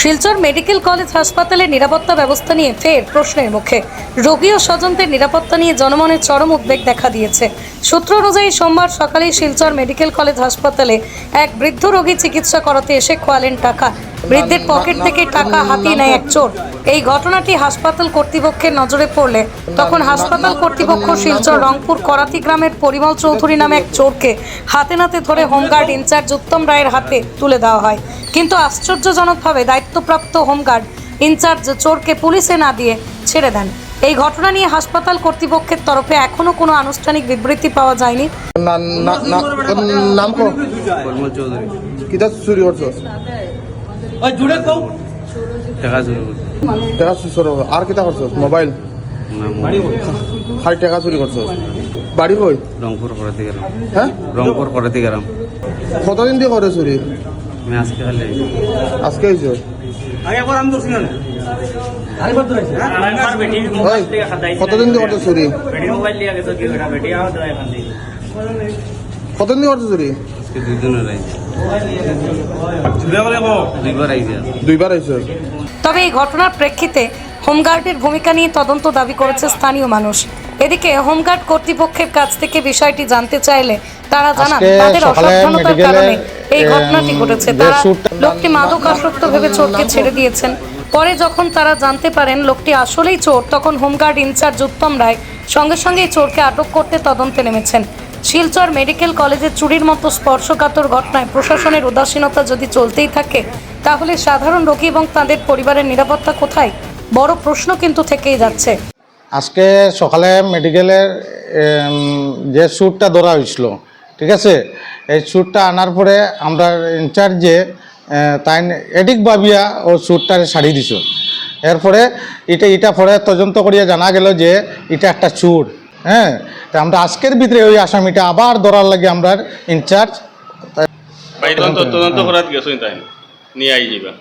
Silchar medical college হাসপাতালে নিরাপত্তা ব্যবস্থা নিয়ে ফের প্রশ্নের মুখে। রোগী ও স্বজনদের নিরাপত্তা নিয়ে জনমনে চরম উদ্বেগ দেখা দিয়েছে। সূত্র অনুযায়ী সোমবার সকালে শিলচর মেডিকেল কলেজ হাসপাতালে এক বৃদ্ধ রোগী চিকিৎসা করাতে এসে খোয়ালেন টাকা। বৃদ্ধের পকেট থেকে টাকা হাতিয়ে নেয় এক চোর। এই ঘটনাটি হাসপাতাল কর্তৃপক্ষের নজরে পড়লে তখন হাসপাতাল কর্তৃপক্ষ শিলচর রংপুর করাতি গ্রামের পরিমল চৌধুরী নামে এক চোরকে হাতে নাতে ধরে হোমগার্ড ইনচার্জ উত্তম রায়ের হাতে তুলে দেওয়া হয়। কিন্তু আশ্চর্যজনকভাবে দায়িত্বপ্রাপ্ত হোমগার্ড ইনচার্জ চোরকে পুলিশে না দিয়ে ছেড়ে দেন। এই ঘটনা নিয়ে হাসপাতাল কর্তৃপক্ষের তরফে এখনও কোনো আনুষ্ঠানিক বিবৃতি পাওয়া যায়নি। নাম কো চুরি করছস ওই জুড়ে কও টাকা চুরি করছে। টাকা চুরি আর কিতা করছস মোবাইল। খালি টাকা চুরি করছস বাড়ি কই রংপুর করাতে গেলাম। হ্যাঁ? রংপুর করাতে গেলাম। কতদিন দিয়ে করে চুরি? আমি আজকে খালি আইছি। আজকে হয়েছে খাতাইছে কতদিন দিয়ে করছ চুরি? কতদিন দিয়ে করছ চুরি? আজকে দুই দিনের আইছি দুইবার আইছি। দুইবার আইছো। তবে এই ঘটনার প্রেক্ষিতে হোমগার্ডের ভূমিকা নিয়ে তদন্ত দাবি করেছে স্থানীয় মানুষ। এদিকে হোমগার্ড কর্তৃপক্ষের কাছ থেকে বিষয়টি জানতে চাইলে তারা জানান তাদের সকালে অসাবধানতার কারণে এই ঘটনাটি ঘটেছে। তারা লোকটি মাদক আসক্ত ভেবে চোরকে ছেড়ে দিয়েছেন। পরে যখন তারা জানতে পারেন লোকটি আসলেই চোর তখন হোমগার্ড ইনচার্জ উত্তম রায় সঙ্গে সঙ্গে এই চোরকে আটক করতে তদন্তে নেমেছেন। শিলচর মেডিকেল কলেজে চুরির মতো স্পর্শকাতর ঘটনায় প্রশাসনের উদাসীনতা যদি চলতেই থাকে, তাহলে সাধারণ রোগী এবং তাদের পরিবারের নিরাপত্তা কোথায়? বড় প্রশ্ন কিন্তু থেকেই যাচ্ছে। আজকে সকালে মেডিকেলের যে স্যুটটা ধরা হয়েছিল, ঠিক আছে? এই স্যুটটা আনার পরে আমরা ইনচার্জে তাই এডিক বাবিয়া ও স্যুটটারে শাড়ি দিছ। এরপরে এটা এটা পরে তদন্ত করিয়া জানা গেল যে এটা একটা চুর হ্যাঁ তা আমরা আজকের ভিতরে ওই আসামিটা আবার ধরার লাগে আমরা ইনচার্জ। তদন্ত তাই নিয়ে আই যাবা